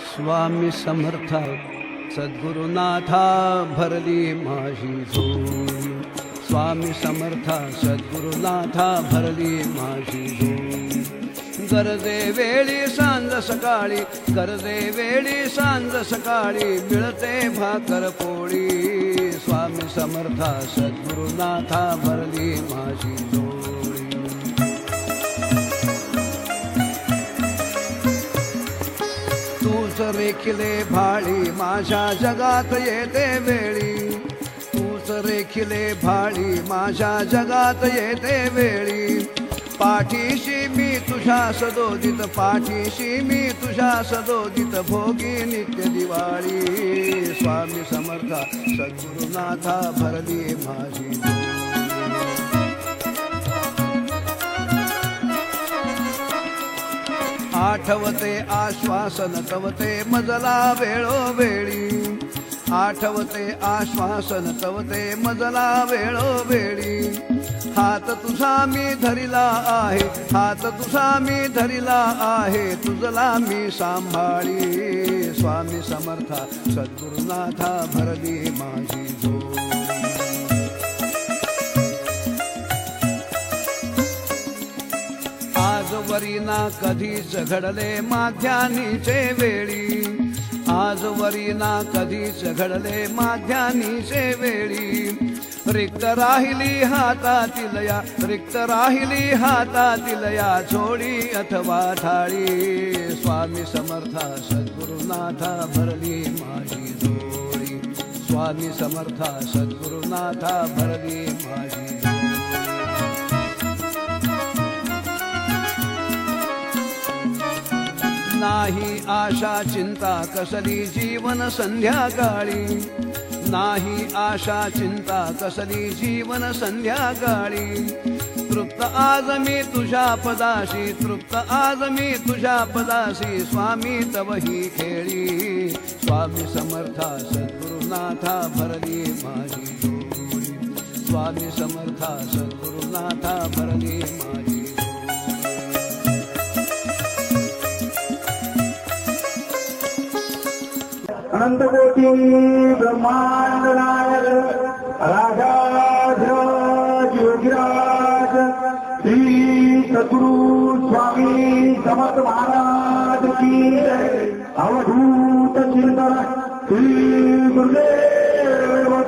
स्वामी समर्थ सद्गुरुनाथा भरली माझी झोळी स्वामी समर्थ सद्गुरुनाथा भरली माझी झोळी गरजे वेळी सांज सकाळी गरजे वेळी सांज सकाळी मिळते भाकर पोळी. स्वामी समर्था सद्गुरुनाथा भरली माझी झोळी तूच रेखिले भाळी माझ्या जगात येते वेळी. तूच रेखिले भाळी माझ्या जगात येते वेळी. पाठीशी मी तुझ्या सदोदित पाठीशी मी तुझ्या सदोदित भोगी नित्य दिवाळी. स्वामी समर्था सद्गुरुनाथा भरली माझी. आठवते आश्वासन तवते मजला वेळोवेळी आठवते आश्वासन तवते मजला वेळोवेळी हात तुझा मी धरिला आहे हात तुझा मी धरिला आहे तुझला मी सांभाळी. स्वामी समर्था सद्गुरुनाथा भरली माझी झोप आजवरीना कधीच घडले माध्यानीचे वेळी? आजवरीना कधीच घडले माध्यानीचे वेळी? रिक्त राहिली हातातील या रिक्त राहिली हातातील या झोळी अथवा थाळी. स्वामी समर्था सद्गुरुनाथा भरली माझी झोळी स्वामी समर्था सद्गुरुनाथा भरली माझी नाही आशा चिंता कसली जीवन संध्याकाळी? नाही आशा चिंता कसली जीवन संध्याकाळी? तृप्त आज मी तुझ्या पदाशी तृप्त आज मी तुझ्या पदाशी स्वामी तवही खेळी. स्वामी समर्था सद्गुरुनाथा भरली माझी स्वामी समर्था सद्गुरुनाथा भरली माझी डोळी. अनंतकोटी ब्रह्मांड नायक राजाधिराज योगीराज श्री सद्गुरु स्वामी समर्थ महाराज की. अवधूत चिंतन श्री गुरुदेव